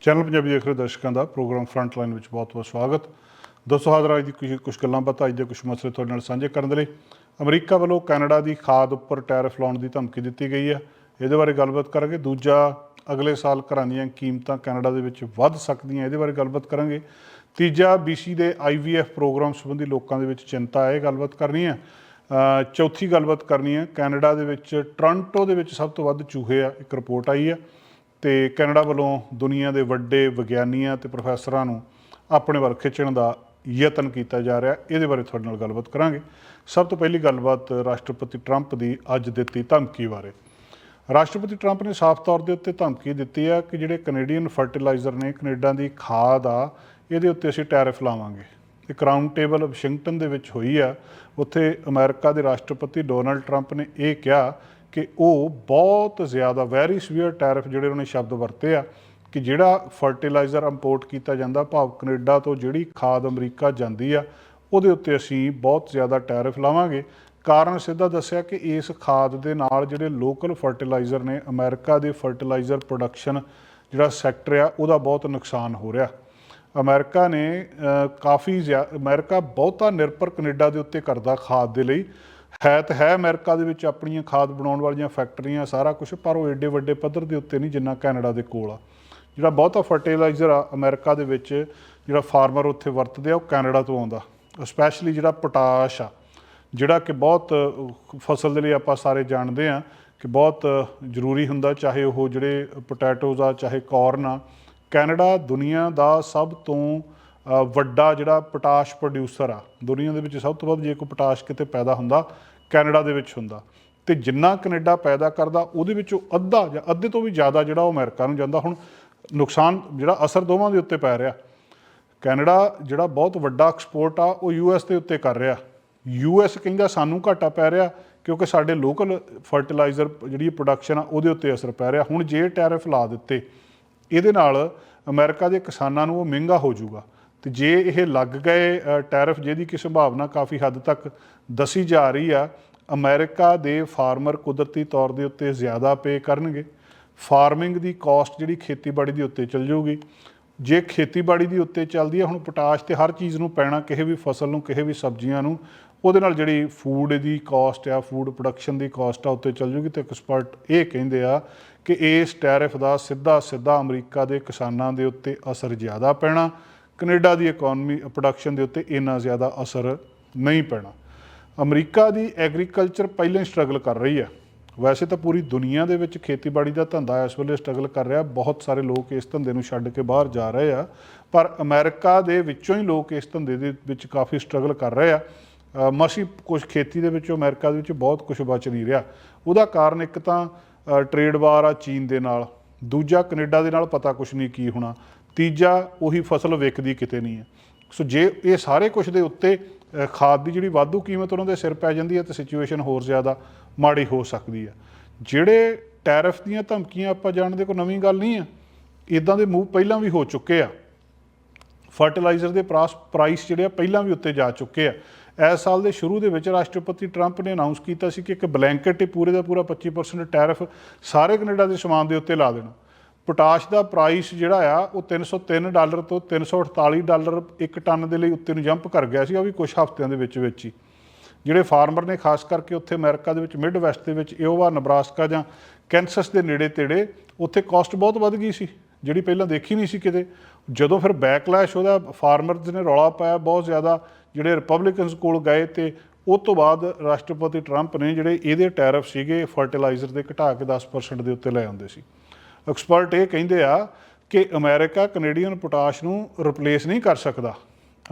Channel Punjabi ਦੇਖ ਰਹੇ ਦਰਸ਼ਕਾਂ ਦਾ, ਪ੍ਰੋਗਰਾਮ ਫਰੰਟ ਲਾਈਨ ਵਿੱਚ ਬਹੁਤ-ਬਹੁਤ ਸਵਾਗਤ। ਦੋਸਤੋ ਹਾਜ਼ਰ ਅੱਜ ਦੀ ਕੁਝ ਕੁਝ ਗੱਲਾਂ ਬਾਤਾਂ, ਅੱਜ ਦੇ ਕੁਝ ਮਸਲੇ ਤੁਹਾਡੇ ਨਾਲ ਸਾਂਝੇ ਕਰਨ ਦੇ ਲਈ। ਅਮਰੀਕਾ ਵੱਲੋਂ ਕੈਨੇਡਾ ਦੀ ਖਾਦ ਉੱਪਰ ਟੈਰਿਫ ਲਾਉਣ ਦੀ ਧਮਕੀ ਦਿੱਤੀ ਗਈ ਹੈ। ਇਹਦੇ ਬਾਰੇ ਗੱਲਬਾਤ ਕਰਾਂਗੇ। ਦੂਜਾ, ਅਗਲੇ ਸਾਲ ਘਰਾਂ ਦੀਆਂ ਕੀਮਤਾਂ ਕੈਨੇਡਾ ਦੇ ਵਿੱਚ ਵੱਧ ਸਕਦੀਆਂ, ਇਹਦੇ ਬਾਰੇ ਗੱਲਬਾਤ ਕਰਾਂਗੇ। ਤੀਜਾ BC ਦੇ IVF ਪ੍ਰੋਗਰਾਮ ਸੰਬੰਧੀ ਲੋਕਾਂ ਦੇ ਵਿੱਚ ਚਿੰਤਾ ਹੈ ਇਹ ਗੱਲਬਾਤ ਕਰਨੀ ਹੈ। ਚੌਥੀ ਗੱਲਬਾਤ ਕਰਨੀ ਹੈ। ਕੈਨੇਡਾ ਦੇ ਵਿੱਚ ਟੋਰਾਂਟੋ ਦੇ ਵਿੱਚ ਸਭ ਤੋਂ ਵੱਧ ਚੂਹੇ ਆ, ਇੱਕ ਰਿਪੋਰਟ ਆਈ ਹੈ। ਤੇ ਕੈਨੇਡਾ ਵੱਲੋਂ ਦੁਨੀਆ ਦੇ ਵੱਡੇ ਵਿਗਿਆਨੀਆਂ ਤੇ ਪ੍ਰੋਫੈਸਰਾਂ ਨੂੰ ਆਪਣੇ ਵੱਲ ਖਿੱਚਣ ਦਾ ਯਤਨ ਕੀਤਾ ਜਾ ਰਿਹਾ। ਇਹਦੇ ਬਾਰੇ ਤੁਹਾਡੇ ਨਾਲ ਗੱਲਬਾਤ ਕਰਾਂਗੇ। ਸਭ ਤੋਂ ਪਹਿਲੀ ਗੱਲਬਾਤ ਰਾਸ਼ਟਰਪਤੀ ਟਰੰਪ ਦੀ ਅੱਜ ਦਿੱਤੀ ਧਮਕੀ ਬਾਰੇ। ਰਾਸ਼ਟਰਪਤੀ ਟਰੰਪ ਨੇ ਸਾਫ਼ ਤੌਰ ਦੇ ਉੱਤੇ ਧਮਕੀ ਦਿੱਤੀ ਹੈ ਕਿ ਜਿਹੜੇ ਕੈਨੇਡੀਅਨ ਫਰਟੀਲਾਈਜ਼ਰ ਨੇ, ਕੈਨੇਡਾ ਦੀ ਖਾਦ ਆ, ਇਹਦੇ ਉੱਤੇ ਅਸੀਂ ਟੈਰਿਫ ਲਾਵਾਂਗੇ। ਇਹ ਕਰਾਊਨ ਟੇਬਲ ਵਾਸ਼ਿੰਗਟਨ ਦੇ ਵਿੱਚ ਹੋਈ ਆ। ਉੱਥੇ ਅਮਰੀਕਾ ਦੇ ਰਾਸ਼ਟਰਪਤੀ ਡੋਨਲਡ ਟਰੰਪ ਨੇ ਇਹ ਕਿਹਾ ਕਿ ਉਹ ਬਹੁਤ ਜ਼ਿਆਦਾ ਵੈਰੀ ਸਵੀਅਰ ਟੈਰਿਫ ਜਿਹੜੇ ਉਹਨੇ ਸ਼ਬਦ ਵਰਤੇ ਆ, ਕਿ ਜਿਹੜਾ ਫਰਟੀਲਾਈਜ਼ਰ ਇੰਪੋਰਟ ਕੀਤਾ ਜਾਂਦਾ ਭਾਵ ਕੈਨੇਡਾ ਤੋਂ ਜਿਹੜੀ ਖਾਦ ਅਮਰੀਕਾ ਜਾਂਦੀ ਆ, ਉਹਦੇ ਉੱਤੇ ਅਸੀਂ ਬਹੁਤ ਜ਼ਿਆਦਾ ਟੈਰਿਫ ਲਾਵਾਂਗੇ। ਕਾਰਨ ਸਿੱਧਾ ਦੱਸਿਆ ਕਿ ਇਸ ਖਾਦ ਦੇ ਨਾਲ ਜਿਹੜੇ ਲੋਕਲ ਫਰਟੀਲਾਈਜ਼ਰ ਨੇ, ਅਮਰੀਕਾ ਦੇ ਫਰਟੀਲਾਈਜ਼ਰ ਪ੍ਰੋਡਕਸ਼ਨ ਜਿਹੜਾ ਸੈਕਟਰ ਆ, ਉਹਦਾ ਬਹੁਤ ਨੁਕਸਾਨ ਹੋ ਰਿਹਾ। ਅਮਰੀਕਾ ਨੇ ਕਾਫੀ ਜ਼ਿਆ- ਅਮਰੀਕਾ ਬਹੁਤਾ ਨਿਰਭਰ ਕੈਨੇਡਾ ਦੇ ਉੱਤੇ ਕਰਦਾ ਖਾਦ ਦੇ ਲਈ। ਹੈ ਤਾਂ ਹੈ ਅਮਰੀਕਾ ਦੇ ਵਿੱਚ ਆਪਣੀਆਂ ਖਾਦ ਬਣਾਉਣ ਵਾਲੀਆਂ ਫੈਕਟਰੀਆਂ ਸਾਰਾ ਕੁਝ ਪਰ ਉਹ ਏਡੇ ਵੱਡੇ ਪੱਧਰ ਦੇ ਉੱਤੇ ਨਹੀਂ ਜਿੰਨਾ ਕੈਨੇਡਾ ਦੇ ਕੋਲ ਆ। ਜਿਹੜਾ ਬਹੁਤਾ ਫਰਟੀਲਾਈਜ਼ਰ ਆ ਅਮਰੀਕਾ ਦੇ ਵਿੱਚ, ਜਿਹੜਾ ਫਾਰਮਰ ਉੱਥੇ ਵਰਤਦੇ ਆ, ਉਹ ਕੈਨੇਡਾ ਤੋਂ ਆਉਂਦਾ। ਸਪੈਸ਼ਲੀ ਜਿਹੜਾ ਪੋਟਾਸ਼ ਆ, ਜਿਹੜਾ ਕਿ ਬਹੁਤ ਫਸਲ ਦੇ ਲਈ ਆਪਾਂ ਸਾਰੇ ਜਾਣਦੇ ਆ ਕਿ ਬਹੁਤ ਜ਼ਰੂਰੀ ਹੁੰਦਾ, ਚਾਹੇ ਉਹ ਜਿਹੜੇ ਪੋਟੈਟੋਜ਼ ਆ, ਚਾਹੇ ਕਾਰਨ ਆ। ਕੈਨੇਡਾ ਦੁਨੀਆ ਦਾ ਸਭ ਤੋਂ ਵੱਡਾ ਜਿਹੜਾ ਪੋਟਾਸ਼ ਪ੍ਰੋਡਿਊਸਰ ਆ, ਦੁਨੀਆ ਦੇ ਵਿੱਚ ਸਭ ਤੋਂ ਵੱਧ ਜੇ ਕੋਈ ਪੋਟਾਸ਼ ਕਿਤੇ ਪੈਦਾ ਹੁੰਦਾ, ਕੈਨੇਡਾ ਦੇ ਵਿੱਚ ਹੁੰਦਾ। ਤੇ ਜਿੰਨਾ ਕੈਨੇਡਾ ਪੈਦਾ ਕਰਦਾ, ਉਹਦੇ ਵਿੱਚੋਂ ਅੱਧਾ ਜਾਂ ਅੱਧੇ ਤੋਂ ਵੀ ਜ਼ਿਆਦਾ ਜਿਹੜਾ ਉਹ ਅਮਰੀਕਾ ਨੂੰ ਜਾਂਦਾ। ਹੁਣ ਨੁਕਸਾਨ ਜਿਹੜਾ ਅਸਰ ਦੋਵਾਂ ਦੇ ਉੱਤੇ ਪੈ ਰਿਹਾ। ਕੈਨੇਡਾ ਜਿਹੜਾ ਬਹੁਤ ਵੱਡਾ ਐਕਸਪੋਰਟ ਆ, ਉਹ ਯੂਐਸ ਦੇ ਉੱਤੇ ਕਰ ਰਿਹਾ। ਯੂਐਸ ਕਹਿੰਦਾ ਸਾਨੂੰ ਘਾਟਾ ਪੈ ਰਿਹਾ, ਕਿਉਂਕਿ ਸਾਡੇ ਲੋਕਲ ਫਰਟੀਲਾਈਜ਼ਰ ਜਿਹੜੀ ਪ੍ਰੋਡਕਸ਼ਨ ਆ, ਉਹਦੇ ਉੱਤੇ ਅਸਰ ਪੈ ਰਿਹਾ। ਹੁਣ ਜੇ ਟੈਰਿਫ ਲਾ ਦਿੱਤੇ, ਇਹਦੇ ਨਾਲ ਅਮਰੀਕਾ ਦੇ ਕਿਸਾਨਾਂ ਨੂੰ ਉਹ ਮਹਿੰਗਾ ਹੋ ਜਾਊਗਾ। ਤੇ ਜੇ ਇਹ ਲੱਗ ਗਏ ਟੈਰਿਫ ਜਿਹਦੀ ਕਿ ਸੰਭਾਵਨਾ ਕਾਫੀ ਹੱਦ ਤੱਕ ਦੱਸੀ ਜਾ ਰਹੀ ਆ, ਅਮਰੀਕਾ ਦੇ ਫਾਰਮਰ ਕੁਦਰਤੀ ਤੌਰ ਦੇ ਉੱਤੇ ਜ਼ਿਆਦਾ ਪੇ ਕਰਨਗੇ। ਫਾਰਮਿੰਗ ਦੀ ਕਾਸਟ ਜਿਹੜੀ ਖੇਤੀਬਾੜੀ ਦੇ ਉੱਤੇ ਚੱਲ ਜਾਊਗੀ ਜੇ ਖੇਤੀਬਾੜੀ ਦੀ ਉੱਤੇ ਚੱਲਦੀ ਹੈ ਹੁਣ ਪੋਟਾਸ਼ ਤੇ ਹਰ ਚੀਜ਼ ਨੂੰ ਪੈਣਾ, ਕਿਸੇ ਵੀ ਫਸਲ ਨੂੰ, ਕਿਸੇ ਵੀ ਸਬਜ਼ੀਆਂ ਨੂੰ, ਉਹਦੇ ਨਾਲ ਜਿਹੜੀ ਫੂਡ ਦੀ ਕਾਸਟ ਆ ਫੂਡ ਪ੍ਰੋਡਕਸ਼ਨ ਦੀ ਕਾਸਟ ਆ, ਉੱਤੇ ਚੱਲ ਜੂਗੀ ਤੇ ਐਕਸਪਰਟ ਇਹ ਕਹਿੰਦੇ ਆ ਕਿ ਇਸ ਟੈਰਿਫ ਦਾ ਸਿੱਧਾ ਸਿੱਧਾ ਅਮਰੀਕਾ ਦੇ ਕਿਸਾਨਾਂ ਦੇ ਉੱਤੇ ਅਸਰ ਜ਼ਿਆਦਾ ਪੈਣਾ। ਕੈਨੇਡਾ ਦੀ ਇਕਨੋਮੀ ਪ੍ਰੋਡਕਸ਼ਨ ਦੇ ਉੱਤੇ ਇੰਨਾ ਜ਼ਿਆਦਾ ਅਸਰ ਨਹੀਂ ਪੈਣਾ। ਅਮਰੀਕਾ ਦੀ ਐਗਰੀਕਲਚਰ ਪਹਿਲਾਂ ਹੀ ਸਟਰਗਲ ਕਰ ਰਹੀ ਹੈ। ਵੈਸੇ ਤਾਂ ਪੂਰੀ ਦੁਨੀਆ ਦੇ ਵਿੱਚ ਖੇਤੀਬਾੜੀ ਦਾ ਧੰਦਾ ਇਸ ਵੇਲੇ ਸਟਰਗਲ ਕਰ ਰਿਹਾ। ਬਹੁਤ ਸਾਰੇ ਲੋਕ ਇਸ ਧੰਦੇ ਨੂੰ ਛੱਡ ਕੇ ਬਾਹਰ ਜਾ ਰਹੇ ਆ। ਪਰ ਅਮਰੀਕਾ ਦੇ ਵਿੱਚੋਂ ਹੀ ਲੋਕ ਇਸ ਧੰਦੇ ਦੇ ਵਿੱਚ ਕਾਫੀ ਸਟਰਗਲ ਕਰ ਰਹੇ ਆ। ਮਸੀ ਕੁਝ ਖੇਤੀ ਦੇ ਵਿੱਚੋਂ, ਅਮਰੀਕਾ ਦੇ ਵਿੱਚ ਬਹੁਤ ਕੁਝ ਬਚ ਨਹੀਂ ਰਿਹਾ। ਉਹਦਾ ਕਾਰਨ ਇੱਕ ਤਾਂ ਟ੍ਰੇਡ ਵਾਰ ਆ ਚੀਨ ਦੇ ਨਾਲ। ਦੂਜਾ ਕੈਨੇਡਾ ਦੇ ਨਾਲ ਪਤਾ ਕੁਝ ਨਹੀਂ ਕੀ ਹੋਣਾ। ਤੀਜਾ ਉਹੀ ਫਸਲ ਵਿਕਦੀ ਕਿਤੇ ਨਹੀਂ ਹੈ। ਸੋ ਜੇ ਇਹ ਸਾਰੇ ਕੁਝ ਦੇ ਉੱਤੇ ਖਾਦ ਦੀ ਜਿਹੜੀ ਵਾਧੂ ਕੀਮਤ ਉਹਨਾਂ ਦੇ ਸਿਰ ਪੈ ਜਾਂਦੀ ਹੈ ਤੇ ਸਿਚੁਏਸ਼ਨ ਹੋਰ ਜ਼ਿਆਦਾ ਮਾੜੀ ਹੋ ਸਕਦੀ ਹੈ। ਜਿਹੜੇ ਟੈਰਿਫ ਦੀਆਂ ਧਮਕੀਆਂ ਆਪਾਂ ਜਾਣਦੇ ਕੋਈ ਨਵੀਂ ਗੱਲ ਨਹੀਂ ਆ ਇਦਾਂ ਦੇ ਮੂਵ ਪਹਿਲਾਂ ਵੀ ਹੋ ਚੁੱਕੇ ਆ। ਫਰਟੀਲਾਈਜ਼ਰ ਦੇ ਪ੍ਰਾਸ, ਪ੍ਰਾਈਸ ਜਿਹੜੇ ਆ ਪਹਿਲਾਂ ਵੀ ਉੱਤੇ ਜਾ ਚੁੱਕੇ ਆ। ਇਸ ਸਾਲ ਦੇ ਸ਼ੁਰੂ ਦੇ ਵਿੱਚ ਰਾਸ਼ਟਰਪਤੀ ਟਰੰਪ ਨੇ ਅਨਾਉਂਸ ਕੀਤਾ ਸੀ ਕਿ ਇੱਕ ਬਲੈਂਕਟ ਹੀ ਪੂਰੇ ਦਾ ਪੂਰਾ 25% ਟੈਰਿਫ ਸਾਰੇ ਕੈਨੇਡਾ ਦੇ ਸਮਾਨ ਦੇ ਉੱਤੇ ਲਾ ਦੇਣਾ। ਪੋਟਾਸ਼ ਦਾ ਪ੍ਰਾਈਸ ਜਿਹੜਾ ਆ, ਉਹ 303 ਡਾਲਰ ਤੋਂ 348 ਡਾਲਰ ਇੱਕ ਟਨ ਦੇ ਲਈ ਉੱਤੇ ਨੂੰ ਜੰਪ ਕਰ ਗਿਆ ਸੀ, ਉਹ ਵੀ ਕੁਝ ਹਫ਼ਤਿਆਂ ਦੇ ਵਿੱਚ ਵਿੱਚ ਹੀ। ਜਿਹੜੇ ਫਾਰਮਰ ਨੇ ਖਾਸ ਕਰਕੇ ਉੱਥੇ ਅਮਰੀਕਾ ਦੇ ਵਿੱਚ ਮਿਡ ਵੈਸਟ ਦੇ ਵਿੱਚ ਇਓਵਾ ਨਬਰਾਸਕਾ ਜਾਂ ਕੈਂਸਸ ਦੇ ਨੇੜੇ ਤੇੜੇ, ਉੱਥੇ ਕਾਸਟ ਬਹੁਤ ਵੱਧ ਗਈ ਸੀ, ਜਿਹੜੀ ਪਹਿਲਾਂ ਦੇਖੀ ਨਹੀਂ ਸੀ ਕਿਤੇ। ਜਦੋਂ ਫਿਰ ਬੈਕਲੈਸ਼ ਉਹਦਾ ਫਾਰਮਰਸ ਨੇ ਰੌਲਾ ਪਾਇਆ, ਬਹੁਤ ਜ਼ਿਆਦਾ ਜਿਹੜੇ ਰਿਪਬਲਿਕਨਸ ਕੋਲ ਗਏ ਤੇ ਉਸ ਤੋਂ ਬਾਅਦ ਰਾਸ਼ਟਰਪਤੀ ਟਰੰਪ ਨੇ ਜਿਹੜੇ ਇਹਦੇ ਟੈਰਿਫ ਸੀਗੇ ਫਰਟੀਲਾਈਜ਼ਰ ਦੇ ਘਟਾ ਕੇ 10% ਦੇ ਉੱਤੇ ਲੈ ਆਉਂਦੇ ਸੀ। ਐਕਸਪਰਟ ਇਹ ਕਹਿੰਦੇ ਆ ਕਿ ਅਮਰੀਕਾ ਕੈਨੇਡੀਅਨ ਪੋਟਾਸ਼ ਨੂੰ ਰਿਪਲੇਸ ਨਹੀਂ ਕਰ ਸਕਦਾ।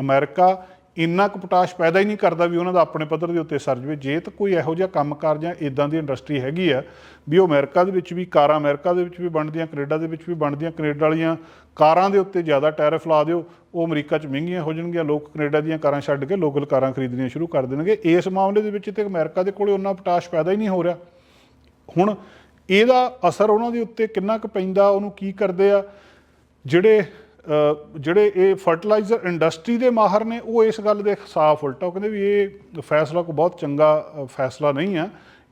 ਅਮਰੀਕਾ ਇੰਨਾ ਕੁ ਪੋਟਾਸ਼ ਪੈਦਾ ਹੀ ਨਹੀਂ ਕਰਦਾ ਵੀ ਉਹਨਾਂ ਦਾ ਆਪਣੇ ਪੱਧਰ ਦੇ ਉੱਤੇ ਸਰ ਜਵੇ ਜੇ ਤਾਂ ਕੋਈ ਇਹੋ ਜਿਹਾ ਕੰਮਕਾਰ ਜਾਂ ਇਦਾਂ ਦੀ ਇੰਡਸਟਰੀ ਹੈਗੀ ਆ ਵੀ ਉਹ ਅਮਰੀਕਾ ਦੇ ਵਿੱਚ ਵੀ ਕਾਰਾਂ ਅਮਰੀਕਾ ਦੇ ਵਿੱਚ ਵੀ ਬਣਦੀਆਂ, ਕੈਨੇਡਾ ਦੇ ਵਿੱਚ ਵੀ ਬਣਦੀਆਂ, ਕੈਨੇਡਾ ਵਾਲੀਆਂ ਕਾਰਾਂ ਦੇ ਉੱਤੇ ਜ਼ਿਆਦਾ ਟੈਰਿਫ ਲਾ ਦਿਓ, ਉਹ ਅਮਰੀਕਾ 'ਚ ਮਹਿੰਗੀਆਂ ਹੋ ਜਾਣਗੀਆਂ, ਲੋਕ ਕੈਨੇਡਾ ਦੀਆਂ ਕਾਰਾਂ ਛੱਡ ਕੇ ਲੋਕਲ ਕਾਰਾਂ ਖਰੀਦਣੀਆਂ ਸ਼ੁਰੂ ਕਰ ਦੇਣਗੇ। ਇਸ ਮਾਮਲੇ ਦੇ ਵਿੱਚ ਤੇ ਅਮਰੀਕਾ ਦੇ ਕੋਲੇ ਉਹਨਾਂ ਪੋਟਾਸ਼ ਪੈਦਾ ਹੀ ਨਹੀਂ ਹੋ ਰਿਹਾ। ਹੁਣ ਇਹਦਾ ਅਸਰ ਉਹਨਾਂ ਦੇ ਉੱਤੇ ਕਿੰਨਾ ਕੁ ਪੈਂਦਾ, ਉਹਨੂੰ ਕੀ ਕਰਦੇ ਆ? ਜਿਹੜੇ ਜਿਹੜੇ ਇਹ ਫਰਟੀਲਾਈਜ਼ਰ ਇੰਡਸਟਰੀ ਦੇ ਮਾਹਰ ਨੇ, ਉਹ ਇਸ ਗੱਲ ਦੇ ਸਾਫ਼ ਉਲਟਾ, ਉਹ ਕਹਿੰਦੇ ਵੀ ਇਹ ਫੈਸਲਾ ਕੋਈ ਬਹੁਤ ਚੰਗਾ ਫੈਸਲਾ ਨਹੀਂ ਆ।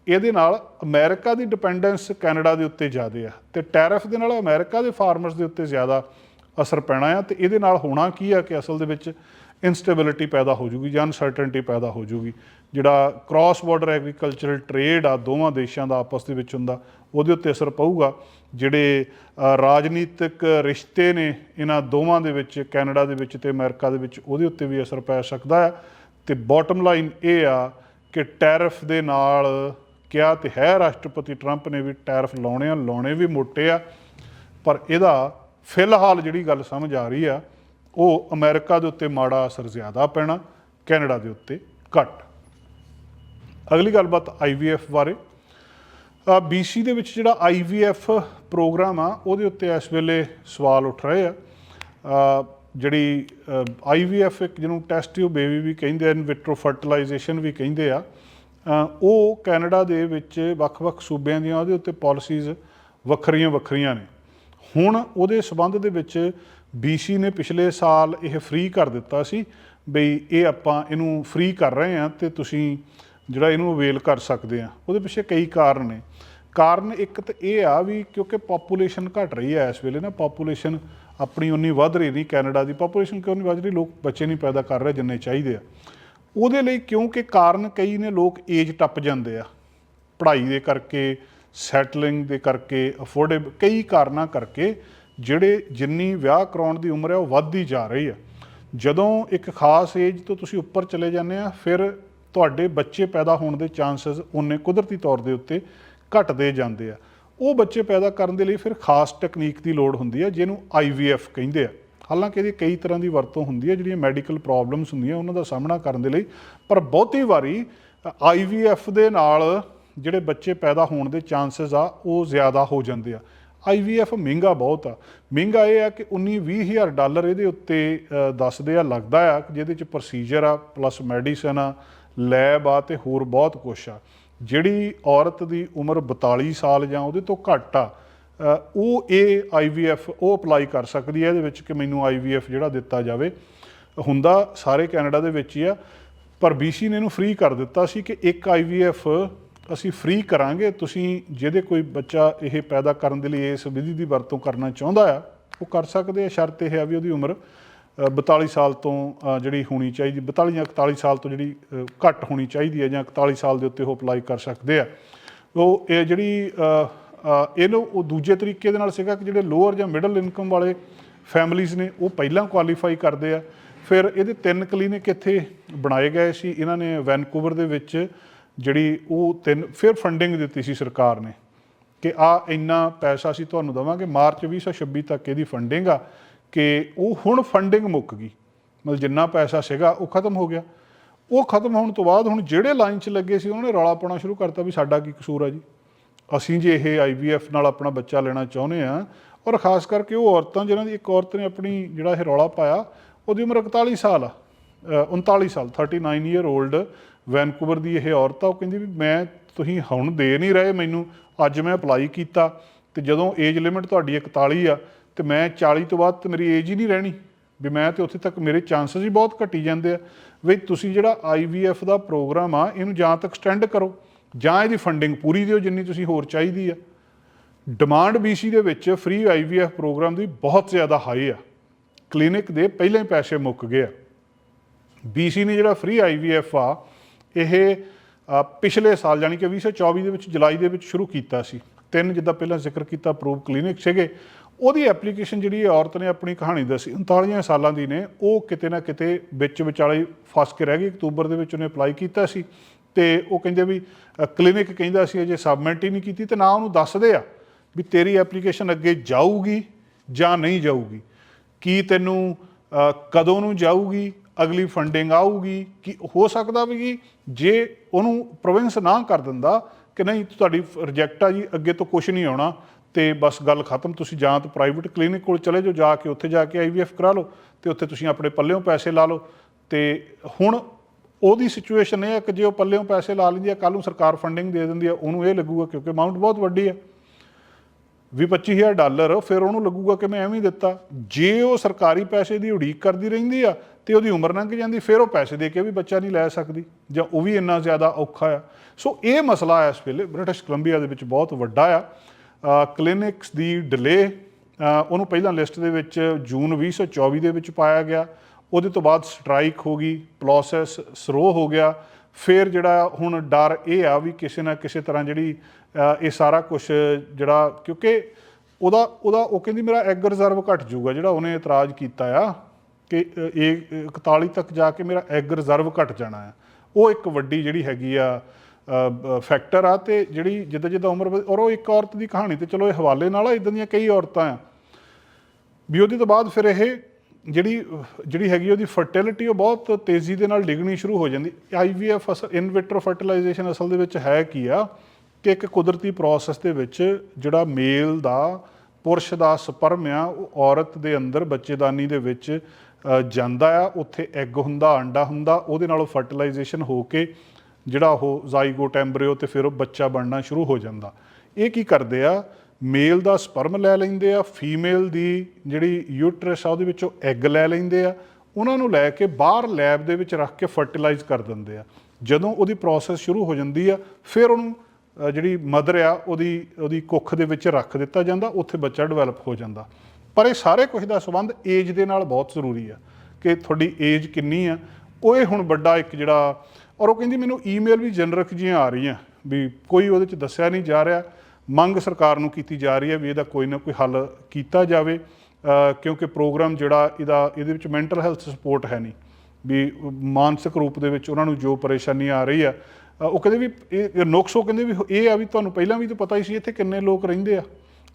ਇਹਦੇ ਨਾਲ ਅਮਰੀਕਾ ਦੀ ਡਿਪੈਂਡੈਂਸ ਕੈਨੇਡਾ ਦੇ ਉੱਤੇ ਜ਼ਿਆਦਾ ਆ ਤੇ ਟੈਰਿਫ ਦੇ ਨਾਲ ਅਮਰੀਕਾ ਦੇ ਫਾਰਮਰਸ ਦੇ ਉੱਤੇ ਜ਼ਿਆਦਾ ਅਸਰ ਪੈਣਾ ਆ ਤੇ ਇਹਦੇ ਨਾਲ ਹੋਣਾ ਕੀ ਆ ਕਿ ਅਸਲ ਦੇ ਵਿੱਚ ਇਨਸਟੇਬਿਲਿਟੀ ਪੈਦਾ ਹੋ ਜੂਗੀ ਜਾਂ ਅਨਸਰਟਨਟੀ ਪੈਦਾ ਹੋ ਜੂਗੀ। ਜਿਹੜਾ ਕ੍ਰਾਸ ਬਾਰਡਰ ਐਗਰੀਕਲਚਰਲ ਟ੍ਰੇਡ ਆ, ਦੋਵਾਂ ਦੇਸ਼ਾਂ ਦਾ ਆਪਸ ਦੇ ਵਿੱਚ ਹੁੰਦਾ ਉਹਦੇ ਉੱਤੇ ਅਸਰ ਪਊਗਾ। ਜਿਹੜੇ ਰਾਜਨੀਤਿਕ ਰਿਸ਼ਤੇ ਨੇ ਇਹਨਾਂ ਦੋਵਾਂ ਦੇ ਵਿੱਚ, ਕੈਨੇਡਾ ਦੇ ਵਿੱਚ ਤੇ ਅਮਰੀਕਾ ਦੇ ਵਿੱਚ, ਉਹਦੇ ਉੱਤੇ ਵੀ ਅਸਰ ਪੈ ਸਕਦਾ ਹੈ। ਤੇ ਬਾਟਮ ਲਾਈਨ ਇਹ ਆ ਕਿ ਟੈਰਿਫ ਦੇ ਨਾਲ ਕਿਹਾ ਤੇ ਹੈ, ਰਾਸ਼ਟਰਪਤੀ ਟਰੰਪ ਨੇ ਵੀ ਟੈਰਿਫ ਲਾਉਣੇ ਆ, ਲਾਉਣੇ ਵੀ ਮੋਟੇ ਆ। ਪਰ ਇਹਦਾ ਫਿਲਹਾਲ ਜਿਹੜੀ ਗੱਲ ਸਮਝ ਆ ਰਹੀ ਆ, ਉਹ ਅਮਰੀਕਾ ਦੇ ਉੱਤੇ ਮਾੜਾ ਅਸਰ ਜ਼ਿਆਦਾ ਪੈਣਾ, ਕੈਨੇਡਾ ਦੇ ਉੱਤੇ ਘੱਟ। ਅਗਲੀ ਗੱਲਬਾਤ ਆਈਵੀਐਫ ਬਾਰੇ। ਬੀਸੀ ਦੇ ਵਿੱਚ ਜਿਹੜਾ ਆਈਵੀਐਫ ਪ੍ਰੋਗਰਾਮ ਆ ਉਹਦੇ ਉੱਤੇ ਇਸ ਵੇਲੇ ਸਵਾਲ ਉੱਠ ਰਹੇ ਆ। ਅ, ਜਿਹੜੀ ਆਈਵੀਐਫ ਇੱਕ ਜਿਹਨੂੰ ਟੈਸਟ ਟਿਊਬ ਬੇਬੀ ਵੀ ਕਹਿੰਦੇ ਆ ਇਨ ਵਿਟਰੋ ਫਰਟੀਲਾਈਜੇਸ਼ਨ ਵੀ ਕਹਿੰਦੇ ਆ ਉਹ ਕੈਨੇਡਾ ਦੇ ਵਿੱਚ ਵੱਖ-ਵੱਖ ਸੂਬਿਆਂ ਦੀਆਂ ਉਹਦੇ ਉੱਤੇ ਪਾਲਿਸੀਜ਼ ਵੱਖਰੀਆਂ ਵੱਖਰੀਆਂ ਨੇ। ਹੁਣ ਉਹਦੇ ਸਬੰਧ ਦੇ ਵਿੱਚ ਬੀਸੀ ਨੇ ਪਿਛਲੇ ਸਾਲ ਇਹ ਫ੍ਰੀ ਕਰ ਦਿੱਤਾ ਸੀ ਬਈ ਇਹ ਆਪਾਂ ਇਹਨੂੰ ਫ੍ਰੀ ਕਰ ਰਹੇ ਹਾਂ ਤੇ ਤੁਸੀਂ ਜਿਹੜਾ ਇਹਨੂੰ ਅਵੇਲ ਕਰ ਸਕਦੇ ਆ, ਉਹਦੇ ਪਿੱਛੇ ਕਈ ਕਾਰਨ ਨੇ। ਕਾਰਨ ਇੱਕ ਤਾਂ ਇਹ ਆ ਵੀ ਕਿਉਂਕਿ ਪੋਪੂਲੇਸ਼ਨ ਘਟ ਰਹੀ ਹੈ ਇਸ ਵੇਲੇ ਨਾ ਪੋਪੂਲੇਸ਼ਨ ਆਪਣੀ ਉਨੀ ਵੱਧ ਰਹੀ ਨਹੀਂ, ਕੈਨੇਡਾ ਦੀ ਪੋਪੂਲੇਸ਼ਨ ਕਿਉਂ ਨਹੀਂ ਵੱਧ ਰਹੀ, ਲੋਕ ਬੱਚੇ ਨਹੀਂ ਪੈਦਾ ਕਰ ਰਹੇ ਜਿੰਨੇ ਚਾਹੀਦੇ ਆ। ਉਹਦੇ ਲਈ ਕਿਉਂਕਿ ਕਾਰਨ ਕਈ ਨੇ, ਲੋਕ ਏਜ ਟੱਪ ਜਾਂਦੇ ਆ। ਪੜ੍ਹਾਈ ਦੇ ਕਰਕੇ ਸੈਟਲਿੰਗ ਦੇ ਕਰਕੇ ਅਫੋਰਡੇਬਲ ਕਈ ਕਾਰਨਾਂ ਕਰਕੇ ਜਿਹੜੇ ਜਿੰਨੀ ਵਿਆਹ ਕਰਾਉਣ ਦੀ ਉਮਰ ਹੈ ਉਹ ਵੱਧਦੀ ਜਾ ਰਹੀ ਹੈ ਜਦੋਂ ਇੱਕ ਖਾਸ ਏਜ ਤੋਂ ਤੁਸੀਂ ਉੱਪਰ ਚਲੇ ਜਾਂਦੇ ਆ, ਫਿਰ ਤੁਹਾਡੇ ਬੱਚੇ ਪੈਦਾ ਹੋਣ ਦੇ ਚਾਂਸਸ ਉਹਨੇ ਕੁਦਰਤੀ ਤੌਰ ਦੇ ਉੱਤੇ ਘਟਦੇ ਜਾਂਦੇ ਆ। ਉਹ ਬੱਚੇ ਪੈਦਾ ਕਰਨ ਦੇ ਲਈ ਫਿਰ ਖਾਸ ਟੈਕਨੀਕ ਦੀ ਲੋੜ ਹੁੰਦੀ ਹੈ ਜਿਹਨੂੰ ਆਈਵੀਐਫ ਕਹਿੰਦੇ ਆ। ਹਾਲਾਂਕਿ ਇਹਦੀ ਕਈ ਤਰ੍ਹਾਂ ਦੀ ਵਰਤੋਂ ਹੁੰਦੀ ਹੈ ਜਿਹੜੀਆਂ ਮੈਡੀਕਲ ਪ੍ਰੋਬਲਮਸ ਹੁੰਦੀਆਂ, ਉਹਨਾਂ ਦਾ ਸਾਹਮਣਾ ਕਰਨ ਦੇ ਲਈ। ਪਰ ਬਹੁਤੀ ਵਾਰੀ ਆਈਵੀਐਫ ਦੇ ਨਾਲ ਜਿਹੜੇ ਬੱਚੇ ਪੈਦਾ ਹੋਣ ਦੇ ਚਾਂਸਸ ਆ, ਉਹ ਜ਼ਿਆਦਾ ਹੋ ਜਾਂਦੇ ਆ। ਆਈਵੀਐਫ ਮਹਿੰਗਾ ਬਹੁਤ ਆ। ਮਹਿੰਗਾ ਇਹ ਆ ਕਿ 19 20000 ਡਾਲਰ ਇਹਦੇ ਉੱਤੇ ਦੱਸਦੇ ਆ, ਲੱਗਦਾ ਆ ਕਿ ਜਿਹਦੇ ਚ ਪ੍ਰੋਸੀਜਰ ਆ ਪਲੱਸ ਮੈਡੀਸਨ ਆ ਲੈਬ ਆ ਤੇ ਹੋਰ ਬਹੁਤ ਕੁਛ ਆ। ਜਿਹੜੀ ਔਰਤ ਦੀ ਉਮਰ 42 ਸਾਲ ਜਾਂ ਉਹਦੇ ਤੋਂ ਘੱਟ ਆ ਉਹ ਇਹ ਆਈਵੀਐਫ ਉਹ ਅਪਲਾਈ ਕਰ ਸਕਦੀ ਹੈ ਇਹਦੇ ਵਿੱਚ ਕਿ ਮੈਨੂੰ ਆਈਵੀਐਫ ਜਿਹੜਾ ਦਿੱਤਾ ਜਾਵੇ। ਹੁੰਦਾ ਸਾਰੇ ਕੈਨੇਡਾ ਦੇ ਵਿੱਚ ਹੀ ਆ, ਪਰ BC ਨੇ ਇਹਨੂੰ ਫ੍ਰੀ ਕਰ ਦਿੱਤਾ ਸੀ ਕਿ ਇੱਕ ਆਈਵੀਐਫ ਅਸੀਂ ਫ੍ਰੀ ਕਰਾਂਗੇ। ਤੁਸੀਂ ਜਿਹਦੇ ਕੋਈ ਬੱਚਾ ਇਹ ਪੈਦਾ ਕਰਨ ਦੇ ਲਈ ਇਸ ਵਿਧੀ ਦੀ ਵਰਤੋਂ ਕਰਨਾ ਚਾਹੁੰਦਾ ਆ, ਉਹ ਕਰ ਸਕਦੇ ਆ। ਸ਼ਰਤ ਇਹ ਆ ਵੀ ਉਹਦੀ ਉਮਰ 42 ਸਾਲ ਤੋਂ ਜਿਹੜੀ ਹੋਣੀ ਚਾਹੀਦੀ 42 ਜਾਂ 41 ਸਾਲ ਤੋਂ ਜਿਹੜੀ ਘੱਟ ਹੋਣੀ ਚਾਹੀਦੀ ਹੈ ਜਾਂ 41 ਸਾਲ ਦੇ ਉੱਤੇ ਉਹ ਅਪਲਾਈ ਕਰ ਸਕਦੇ ਆ। ਉਹ ਇਹ ਜਿਹੜੀ ਇਹਨੂੰ ਉਹ ਦੂਜੇ ਤਰੀਕੇ ਦੇ ਨਾਲ ਸੀਗਾ ਕਿ ਜਿਹੜੇ ਲੋਅਰ ਜਾਂ ਮਿਡਲ ਇਨਕਮ ਵਾਲੇ ਫੈਮਲੀਆਂ ਨੇ, ਉਹ ਪਹਿਲਾਂ ਕੁਆਲੀਫਾਈ ਕਰਦੇ ਆ। ਫਿਰ ਇਹਦੇ ਤਿੰਨ ਕਲੀਨਿਕ ਇੱਥੇ ਬਣਾਏ ਗਏ ਸੀ। ਇਹਨਾਂ ਨੇ ਵੈਨਕੂਵਰ ਦੇ ਵਿੱਚ ਜਿਹੜੀ ਉਹ ਤਿੰਨ, ਫਿਰ ਫੰਡਿੰਗ ਦਿੱਤੀ ਸੀ ਸਰਕਾਰ ਨੇ ਕਿ ਆ ਇੰਨਾ ਪੈਸਾ ਅਸੀਂ ਤੁਹਾਨੂੰ ਦਵਾਂਗੇ, ਮਾਰਚ 2026 ਤੱਕ ਇਹਦੀ ਫੰਡਿੰਗ ਆ। ਕਿ ਉਹ ਹੁਣ ਫੰਡਿੰਗ ਮੁੱਕ ਗਈ। ਮਤਲਬ ਜਿੰਨਾ ਪੈਸਾ ਸੀਗਾ ਉਹ ਖਤਮ ਹੋ ਗਿਆ। ਉਹ ਖਤਮ ਹੋਣ ਤੋਂ ਬਾਅਦ ਹੁਣ ਜਿਹੜੇ ਲਾਈਨ 'ਚ ਲੱਗੇ ਸੀ ਉਹਨਾਂ ਨੇ ਰੌਲਾ ਪਾਉਣਾ ਸ਼ੁਰੂ ਕਰਤਾ ਵੀ ਸਾਡਾ ਕੀ ਕਸੂਰ ਆ ਜੀ। ਅਸੀਂ ਜੇ ਇਹ ਆਈਵੀਐਫ ਨਾਲ ਆਪਣਾ ਬੱਚਾ ਲੈਣਾ ਚਾਹੁੰਦੇ ਆ ਔਰ ਖਾਸ ਕਰਕੇ ਉਹ ਔਰਤਾਂ ਜਿਨ੍ਹਾਂ ਦੀ ਇੱਕ ਔਰਤ ਨੇ ਆਪਣੀ ਜਿਹੜਾ ਇਹ ਰੌਲਾ ਪਾਇਆ ਉਹਦੀ ਉਮਰ 41 ਸਾਲ ਆ। ਅ, 39 ਸਾਲ 39 ਈਅਰ 올ਡ ਵੈਨਕੂਵਰ ਦੀ ਇਹ ਔਰਤ ਆ ਉਹ ਕਹਿੰਦੀ ਵੀ ਮੈਂ ਤੁਸੀਂ ਹੁਣ ਦੇ ਨਹੀਂ ਰਹੇ ਮੈਨੂੰ। ਅੱਜ ਮੈਂ ਅਪਲਾਈ ਕੀਤਾ ਤੇ ਜਦੋਂ ਏਜ ਲਿਮਿਟ ਤੁਹਾਡੀ 41 ਆ ਤੇ ਮੈਂ 40 ਤੋਂ ਬਾਅਦ ਤੇ ਮੇਰੀ ਏਜ ਹੀ ਨਹੀਂ ਰਹਿਣੀ। ਵੀ ਮੈਂ ਤੇ ਉੱਥੇ ਤੱਕ ਮੇਰੇ ਚਾਂਸਸ ਹੀ ਬਹੁਤ ਘਟੀ ਜਾਂਦੇ ਆ। ਵੀ ਤੁਸੀਂ ਜਿਹੜਾ ਆਈਵੀਐਫ ਦਾ ਪ੍ਰੋਗਰਾਮ ਆ, ਇਹਨੂੰ ਜਾਂ ਤੱਕ ਐਕਸਟੈਂਡ ਕਰੋ। ਜਾਂ ਇਹਦੀ ਫੰਡਿੰਗ ਪੂਰੀ ਦਿਓ ਜਿੰਨੀ ਤੁਸੀਂ ਹੋਰ ਚਾਹੀਦੀ ਆ। ਡਿਮਾਂਡ BC ਦੇ ਵਿੱਚ ਫ੍ਰੀ ਆਈਵੀਐਫ ਪ੍ਰੋਗਰਾਮ ਦੀ ਬਹੁਤ ਜ਼ਿਆਦਾ ਹਾਈ ਆ। ਕਲੀਨਿਕ ਦੇ ਪਹਿਲਾਂ ਹੀ ਪੈਸੇ ਮੁੱਕ ਗਏ ਆ। BC ਨੇ ਜਿਹੜਾ ਫ੍ਰੀ ਆਈਵੀਐਫ ਆ, ਇਹ ਪਿਛਲੇ ਸਾਲ ਯਾਨੀ ਕਿ 2024 ਦੇ ਵਿੱਚ ਜੁਲਾਈ ਦੇ ਵਿੱਚ ਸ਼ੁਰੂ ਕੀਤਾ ਸੀ। ਤਿੰਨ ਜਿੱਦਾਂ ਪਹਿਲਾਂ ਜ਼ਿਕਰ ਕੀਤਾ ਪ੍ਰੂਵ ਕਲੀਨਿਕ ਸੀਗੇ। ਉਹਦੀ ਐਪਲੀਕੇਸ਼ਨ ਜਿਹੜੀ ਇਹ ਔਰਤ ਨੇ ਆਪਣੀ ਕਹਾਣੀ ਦੱਸੀ 39 ਸਾਲਾਂ ਦੀ ਨੇ, ਉਹ ਕਿਤੇ ਨਾ ਕਿਤੇ ਵਿੱਚ ਵਿਚਾਲੇ ਫਸ ਕੇ ਰਹਿ ਗਈ, ਅਕਤੂਬਰ ਦੇ ਵਿੱਚ ਉਹਨੇ ਅਪਲਾਈ ਕੀਤਾ ਸੀ ਤੇ ਉਹ ਕਹਿੰਦੇ ਵੀ ਕਲੀਨਿਕ ਕਹਿੰਦਾ ਸੀ ਅਜੇ ਸਬਮਿਟ ਹੀ ਨਹੀਂ ਕੀਤੀ ਤੇ ਨਾ ਉਹਨੂੰ ਦੱਸਦੇ ਆ ਵੀ ਤੇਰੀ ਐਪਲੀਕੇਸ਼ਨ ਅੱਗੇ ਜਾਊਗੀ ਜਾਂ ਨਹੀਂ ਜਾਊਗੀ। ਕੀ ਤੈਨੂੰ ਕਦੋਂ ਨੂੰ ਜਾਊਗੀ, ਅਗਲੀ ਫੰਡਿੰਗ ਆਊਗੀ, ਕਿ ਹੋ ਸਕਦਾ ਵੀ ਜੇ ਉਹਨੂੰ ਪ੍ਰੋਵਿੰਸ ਨਾ ਕਰ ਦਿੰਦਾ ਕਿ ਨਹੀਂ ਤੁਹਾਡੀ ਰਿਜੈਕਟ ਆ ਜੀ, ਅੱਗੇ ਤੋਂ ਕੁਝ ਨਹੀਂ ਆਉਣਾ ਤੇ ਬਸ ਗੱਲ ਖਤਮ। ਤੁਸੀਂ ਜਾਂ ਤਾਂ ਪ੍ਰਾਈਵੇਟ ਕਲੀਨਿਕ ਕੋਲ ਚਲੇ ਜਾਓ, ਜਾ ਕੇ ਉੱਥੇ ਜਾ ਕੇ ਆਈਵੀਐਫ ਕਰਾ ਲਓ ਤੇ ਉੱਥੇ ਤੁਸੀਂ ਆਪਣੇ ਪੱਲਿਓਂ ਪੈਸੇ ਲਾ ਲਓ। ਤੇ ਹੁਣ ਉਹਦੀ ਸਿਚੁਏਸ਼ਨ ਇਹ ਹੈ ਕਿ ਜੇ ਉਹ ਪੱਲਿਓਂ ਪੈਸੇ ਲਾ ਲੈਂਦੀ ਹੈ ਕੱਲ ਨੂੰ ਸਰਕਾਰ ਫੰਡਿੰਗ ਦੇ ਦਿੰਦੀ ਹੈ ਉਹਨੂੰ ਇਹ ਲੱਗੂਗਾ ਕਿਉਂਕਿ ਅਮਾਉਂਟ ਬਹੁਤ ਵੱਡੀ ਹੈ ਵੀਹ 25000 ਡਾਲਰ, ਫਿਰ ਉਹਨੂੰ ਲੱਗੂਗਾ ਕਿ ਮੈਂ ਐਵੇਂ ਹੀ ਦਿੱਤਾ। ਜੇ ਉਹ ਸਰਕਾਰੀ ਪੈਸੇ ਦੀ ਉਡੀਕ ਕਰਦੀ ਰਹਿੰਦੀ ਆ ਤੇ ਉਹਦੀ ਉਮਰ ਲੰਘ ਜਾਂਦੀ, ਫਿਰ ਉਹ ਪੈਸੇ ਦੇ ਕੇ ਵੀ ਬੱਚਾ ਨਹੀਂ ਲੈ ਸਕਦੀ ਜਾਂ ਉਹ ਵੀ ਇੰਨਾ ਜ਼ਿਆਦਾ ਔਖਾ ਆ। ਸੋ ਇਹ ਮਸਲਾ ਇਸ ਵੇਲੇ ਬ੍ਰਿਟਿਸ਼ ਕੋਲੰਬੀਆ ਦੇ ਵਿੱਚ ਬਹੁਤ ਵੱਡਾ ਆ। ਕਲੀਨਿਕਸ ਦੀ ਡਿਲੇ ਉਹਨੂੰ ਪਹਿਲਾਂ ਲਿਸਟ ਦੇ ਵਿੱਚ ਜੂਨ 2024 ਦੇ ਵਿੱਚ ਪਾਇਆ ਗਿਆ। ਉਹਦੇ ਤੋਂ ਬਾਅਦ ਸਟ੍ਰਾਈਕ ਹੋ ਗਈ ਪ੍ਰੋਸੈਸ ਸਲੋ ਹੋ ਗਿਆ। ਫਿਰ ਜਿਹੜਾ ਹੁਣ ਡਰ ਇਹ ਆ ਵੀ ਕਿਸੇ ਨਾ ਕਿਸੇ ਤਰ੍ਹਾਂ ਜਿਹੜੀ ਇਹ ਸਾਰਾ ਕੁਝ ਜਿਹੜਾ ਕਿਉਂਕਿ ਉਹਦਾ ਉਹਦਾ ਉਹ ਕਹਿੰਦੀ ਮੇਰਾ ਐਗ ਰਿਜ਼ਰਵ ਘਟ ਜਾਊਗਾ ਜਿਹੜਾ ਉਹਨੇ ਇਤਰਾਜ਼ ਕੀਤਾ ਆ ਕਿ ਅ, ਇਹ 41 ਤੱਕ ਜਾ ਕੇ ਮੇਰਾ ਐਗ ਰਿਜ਼ਰਵ ਘਟ ਜਾਣਾ ਆ। ਉਹ ਇੱਕ ਵੱਡੀ ਜਿਹੜੀ ਹੈਗੀ ਆ ਫੈਕਟਰ ਆ ਤੇ ਜਿਹੜੀ ਜਿੱਦਾਂ ਜਿੱਦਾਂ ਉਮਰ ਵਧ- ਔਰ ਉਹ ਇੱਕ ਔਰਤ ਦੀ ਕਹਾਣੀ ਤੇ ਚਲੋ ਇਹ ਹਵਾਲੇ ਨਾਲ ਆ ਇਦਾਂ ਦੀਆਂ ਕਈ ਔਰਤਾਂ ਆ। ਵੀ ਉਹਦੇ ਤੋਂ ਬਾਅਦ ਫਿਰ ਇਹ ਜਿਹੜੀ ਜਿਹੜੀ ਹੈਗੀ ਉਹਦੀ ਫਰਟੀਲਿਟੀ ਉਹ ਬਹੁਤ ਤੇਜ਼ੀ ਦੇ ਨਾਲ ਡਿੱਗਣੀ ਸ਼ੁਰੂ ਹੋ ਜਾਂਦੀ। ਆਈਵੀਐਫ ਅਸਲ ਇਨ ਵਿਟਰੋ ਫਰਟੀਲਾਈਜੇਸ਼ਨ ਅਸਲ ਦੇ ਵਿੱਚ ਹੈ ਕੀ ਆ ਕਿ ਇੱਕ ਕੁਦਰਤੀ ਪ੍ਰੋਸੈਸ ਦੇ ਵਿੱਚ ਜਿਹੜਾ ਮੇਲ ਦਾ, ਪੁਰਸ਼ ਦਾ ਸਪਰਮ ਆ, ਉਹ ਔਰਤ ਦੇ ਅੰਦਰ ਬੱਚੇਦਾਨੀ ਦੇ ਵਿੱਚ ਜਾਂਦਾ ਆ। ਉੱਥੇ ਐਗ ਹੁੰਦਾ, ਅੰਡਾ ਹੁੰਦਾ, ਉਹਦੇ ਨਾਲ ਉਹ ਫਰਟੀਲਾਈਜੇਸ਼ਨ ਹੋ ਕੇ ਜਿਹੜਾ ਉਹ ਜ਼ਾਈਗੋਟ ਐਮਬ੍ਰਿਓ ਤੇ ਫਿਰ ਉਹ ਬੱਚਾ ਬਣਨਾ ਸ਼ੁਰੂ ਹੋ ਜਾਂਦਾ। ਇਹ ਕੀ ਕਰਦੇ ਆ? ਮੇਲ ਦਾ ਸਪਰਮ ਲੈ ਲੈਂਦੇ ਆ, ਫੀਮੇਲ ਦੀ ਜਿਹੜੀ ਯੂਟਰਸ ਆ ਉਹਦੇ ਵਿੱਚੋਂ ਐਗ ਲੈ ਲੈਂਦੇ ਆ। ਉਹਨਾਂ ਨੂੰ ਲੈ ਕੇ ਬਾਹਰ ਲੈਬ ਦੇ ਵਿੱਚ ਰੱਖ ਕੇ ਫਰਟੀਲਾਈਜ਼ ਕਰ ਦਿੰਦੇ ਆ। ਜਦੋਂ ਉਹਦੀ ਪ੍ਰੋਸੈਸ ਸ਼ੁਰੂ ਹੋ ਜਾਂਦੀ ਆ, ਫਿਰ ਉਹਨੂੰ ਜਿਹੜੀ ਮਦਰ ਆ, ਉਹਦੀ ਉਹਦੀ ਕੁੱਖ ਦੇ ਵਿੱਚ ਰੱਖ ਦਿੱਤਾ ਜਾਂਦਾ, ਉੱਥੇ ਬੱਚਾ ਡਿਵੈਲਪ ਹੋ ਜਾਂਦਾ। ਪਰ ਇਹ ਸਾਰੇ ਕੁਝ ਦਾ ਸੰਬੰਧ ਏਜ ਦੇ ਨਾਲ ਬਹੁਤ ਜ਼ਰੂਰੀ ਆ ਕਿ ਤੁਹਾਡੀ ਏਜ ਕਿੰਨੀ ਆ। ਉਹ ਇਹ ਹੁਣ ਵੱਡਾ ਇੱਕ ਜਿਹੜਾ ਔਰ ਉਹ ਕਹਿੰਦੀ ਮੈਨੂੰ ਈਮੇਲ ਵੀ ਜਨਰਿਕ ਜਿਹੀਆਂ ਆ ਰਹੀਆਂ ਵੀ ਕੋਈ ਉਹਦੇ ਚ ਦੱਸਿਆ ਨਹੀਂ ਜਾ ਰਿਹਾ, ਮੰਗ ਸਰਕਾਰ ਨੂੰ ਕੀਤੀ ਜਾ ਰਹੀ ਹੈ ਵੀ ਇਹਦਾ ਕੋਈ ਨਾ ਕੋਈ ਹੱਲ ਕੀਤਾ ਜਾਵੇ ਕਿਉਂਕਿ ਪ੍ਰੋਗਰਾਮ ਜਿਹੜਾ ਇਹਦਾ, ਇਹਦੇ ਵਿੱਚ ਮੈਂਟਲ ਹੈਲਥ ਸਪੋਰਟ ਹੈ ਨਹੀਂ, ਵੀ ਮਾਨਸਿਕ ਰੂਪ ਦੇ ਵਿੱਚ ਉਹਨਾਂ ਨੂੰ ਜੋ ਪਰੇਸ਼ਾਨੀ ਆ ਰਹੀ ਆ ਉਹ ਕਹਿੰਦੇ ਵੀ ਇਹ ਇਹ ਨੁਕਸ ਉਹ ਕਹਿੰਦੇ ਵੀ ਇਹ ਆ ਵੀ ਤੁਹਾਨੂੰ ਪਹਿਲਾਂ ਵੀ ਤਾਂ ਪਤਾ ਹੀ ਸੀ ਇੱਥੇ ਕਿੰਨੇ ਲੋਕ ਰਹਿੰਦੇ ਆ,